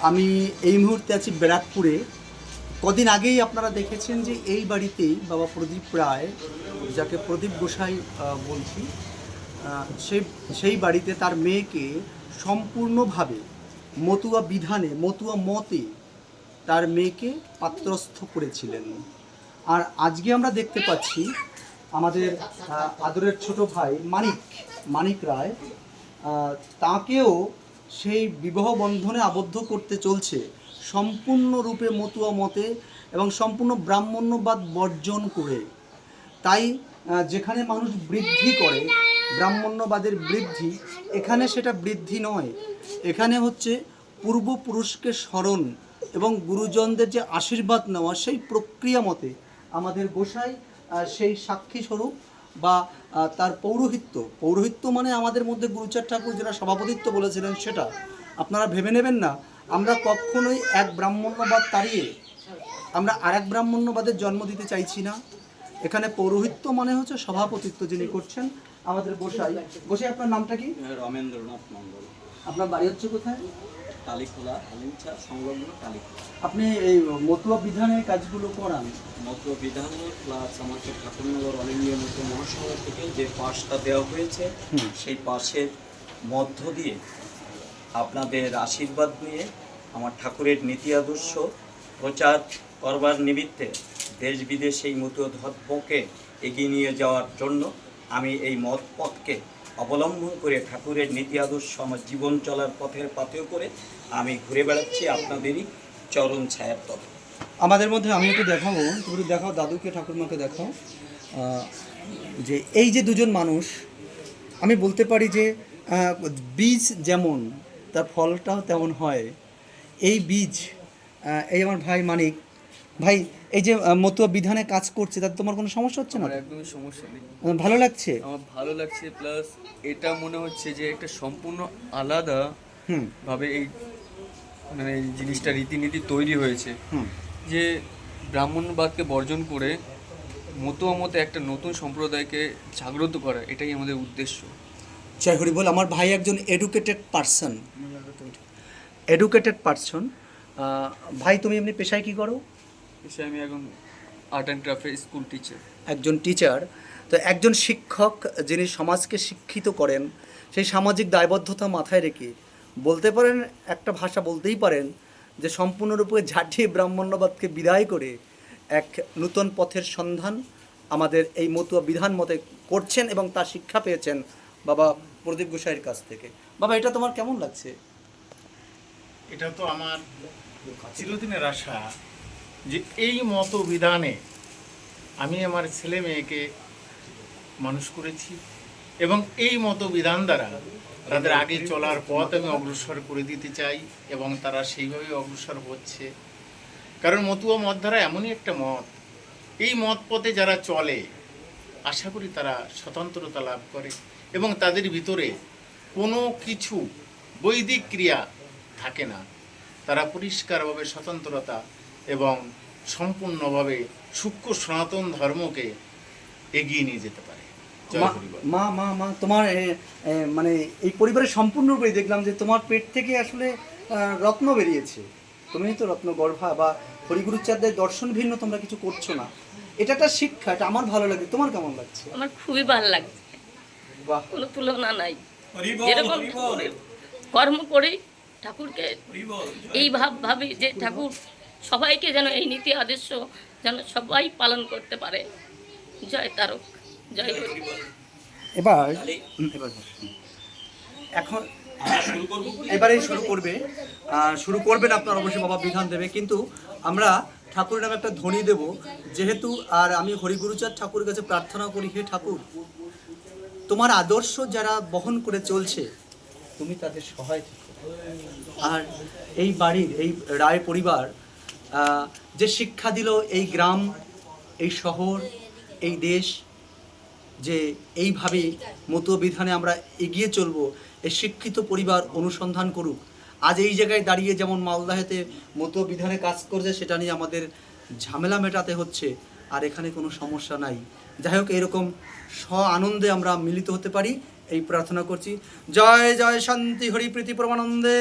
আমি এই মুহূর্তে আছি ব্যারাকপুরে। কদিন আগেই আপনারা দেখেছেন যে এই বাড়িতেই বাবা প্রদীপ রায় যাকে প্রদীপ গোসাই বলছি আহ, সেই বাড়িতে তার মেয়েকে সম্পূর্ণভাবে মতুয়া বিধানে মতুয়া মতে তার মেয়েকে পাত্রস্থ করেছিলেন। আর আজকে আমরা দেখতে পাচ্ছি আমাদের আদরের ছোট ভাই মানিক মানিক রায় তাকেও সেই বিবাহ বন্ধনে আবদ্ধ করতে চলছে। সম্পূর্ণরূপে মতুয়া মতে এবং সম্পূর্ণ ব্রাহ্মণ্যবাদ বর্জন করে। তাই যেখানে মানুষ বৃদ্ধি করে, ব্রাহ্মণ্যবাদের বৃদ্ধি, এখানে সেটা বৃদ্ধি নয়। এখানে হচ্ছে পূর্বপুরুষকে স্মরণ এবং গুরুজনদের যে আশীর্বাদ নেওয়া, সেই প্রক্রিয়া মতে আমাদের গোসাই সেই সাক্ষী স্বরূপ বা তার পৌরোহিত্য। পৌরোহিত্য মানে আমাদের মধ্যে গুরুচার ঠাকুর যেটা সভাপতিত্ব বলেছিলেন সেটা। আপনারা ভেবে নেবেন না আমরা কখনোই এক ব্রাহ্মণ্যবাদ তাড়িয়ে আমরা আর এক ব্রাহ্মণ্যবাদের জন্ম দিতে চাইছি না। এখানে পৌরোহিত্য মানে হচ্ছে সভাপতিত্ব যিনি করছেন আমাদের গোসাই। গোসাই আপনার নামটা কি? রমেন্দ্রনাথ মণ্ডল। আপনার বাড়ি হচ্ছে কোথায়? কালীখোলা আলিমচা সংলগ্ন কালীখোলা আপনি এই মতুয়া বিধানের কাজগুলো করান? মতো বিধান প্লাস আমাকে ঠাকুরনগর অল ইন্ডিয়া মতো মহাসংঘ থেকে যে পাশটা দেওয়া হয়েছে সেই পাশের মধ্য দিয়ে আপনাদের আশীর্বাদ নিয়ে আমার ঠাকুরের নীতি আদর্শ প্রচার করবার নিমিত্তে দেশ বিদেশে এই মতো ধর্মকে এগিয়ে নিয়ে যাওয়ার জন্য আমি এই মত পথকে অবলম্বন করে ঠাকুরের নীতি আদর্শ আমার জীবন চলার পথের পাথেও করে আমি ঘুরে বেড়াচ্ছি আপনাদেরই চরণ ছায়ার তলে। আমাদের মধ্যে আমি একটু দেখাবো তুমি দেখাও, দাদুকে, ঠাকুরমাকে দেখাও। যে এই যে দুজন মানুষ, আমি বলতে পারি যে বীজ যেমন, তার ফলটাও তেমন হয়। এই বীজ এই আমার ভাই মানিক ভাই এই যে মতুয়া বিধানে কাজ করছে তাতে তোমার কোনো সমস্যা হচ্ছে না? আমার একদমই সমস্যা নেই। ভালো লাগছে? আমার ভালো লাগছে প্লাস এটা মনে হচ্ছে যে একটা সম্পূর্ণ আলাদা ভাবে এই মানে এই জিনিসটা রীতিনীতি তৈরি হয়েছে। হুম। যে ব্রাহ্মণবাদকে বর্জন করে মতো মতে একটা নতুন সম্প্রদায়কে জাগ্রত করা এটাই আমাদের উদ্দেশ্য। জয় হরি বল আমার ভাই একজন এডুকেটেড পারসন এডুকেটেড পারসন ভাই তুমি এমনি পেশায় কি করো? আমি এখন আর্ট অ্যান্ড ক্রাফটের স্কুল টিচার একজন টিচার তো একজন শিক্ষক যিনি সমাজকে শিক্ষিত করেন সেই সামাজিক দায়বদ্ধতা মাথায় রেখে বলতে পারেন একটা ভাষা বলতেই পারেন যে সম্পূর্ণরূপে ঝাঁটিয়ে ব্রাহ্মণ্যবাদকে বিদায় করে এক নূতন পথের সন্ধান আমাদের এই মতুয়া বিধান মতে করছেন এবং তার শিক্ষা পেয়েছেন বাবা প্রদীপ গোসাইয়ের কাছ থেকে। বাবা এটা তোমার কেমন লাগছে? এটা তো আমার চিরদিনের আশা। যে এই মতো বিধানে আমি আমার ছেলে মেয়েকে মানুষ করেছি এবং এই মতো বিধান দ্বারা তাদের আগে চলার পথ আমি অগ্রসর করে দিতে চাই এবং তারা সেইভাবে অগ্রসর হচ্ছে। কারণ মতুয়া মত ধারা এমনই একটা মত। এই মত পথে যারা চলে, আশা করি তারা স্বতন্ত্রতা লাভ করে এবং তাদের ভিতরে কোনো কিছু বৈদিক ক্রিয়া থাকে না। তারা পরিষ্কারভাবে স্বতন্ত্রতা এবং সম্পূর্ণভাবে সূক্ষ্ম সনাতন ধর্মকে এগিয়ে নিয়ে যেতে পারে। মা- মা মা তোমার মানে এই পরিবারের সম্পূর্ণরূপে দেখলাম যে তোমার পেট থেকে আসলে রত্ন বেরিয়েছে। তুমি তো রত্ন গর্ভা বা হরিগুরুচার্যের দর্শন ভিন্ন তোমরা কিছু করছ না। এটা একটা শিক্ষা এটা আমার ভালো লাগে তোমার কেমন লাগছে? আমার খুবই ভালো লাগছে। বাহ। কোনো তুলনা নাই। যেরকম কর্ম করি ঠাকুরকে এই ভাব ভাবি যে ঠাকুর সবাইকে যেন এই নীতি আদর্শ যেন সবাই পালন করতে পারে। জয় তারক জয় এবার। এখন এবারে শুরু করবে? শুরু করবেন আপনার অবশ্যই বাবা বিধান দেবে। কিন্তু আমরা ঠাকুরের নামে একটা ধ্বনি দেব। যেহেতু আর আমি হরিগুরুচাঁদ ঠাকুরের কাছে প্রার্থনা করি হে ঠাকুর তোমার আদর্শ যারা বহন করে চলছে তুমি তাদের সহায় আর এই বাড়ির এই রায় পরিবার যে শিক্ষা দিল এই গ্রাম, এই শহর, এই দেশ, যে এইভাবে মতো বিধানে আমরা এগিয়ে চলব এই শিক্ষিত পরিবার অনুসন্ধান করুক। আজ এই জায়গায় দাঁড়িয়ে যেমন মালদাহেতে মতো বিধানে কাজ করছে, সেটা নিয়ে আমাদের ঝামেলা মেটাতে হচ্ছে, আর এখানে কোনো সমস্যা নাই। যাই হোক, এরকম স্ব আনন্দে আমরা মিলিত হতে পারি, এই প্রার্থনা করছি। জয় জয় শান্তি হরি প্রীতি পরমানন্দে।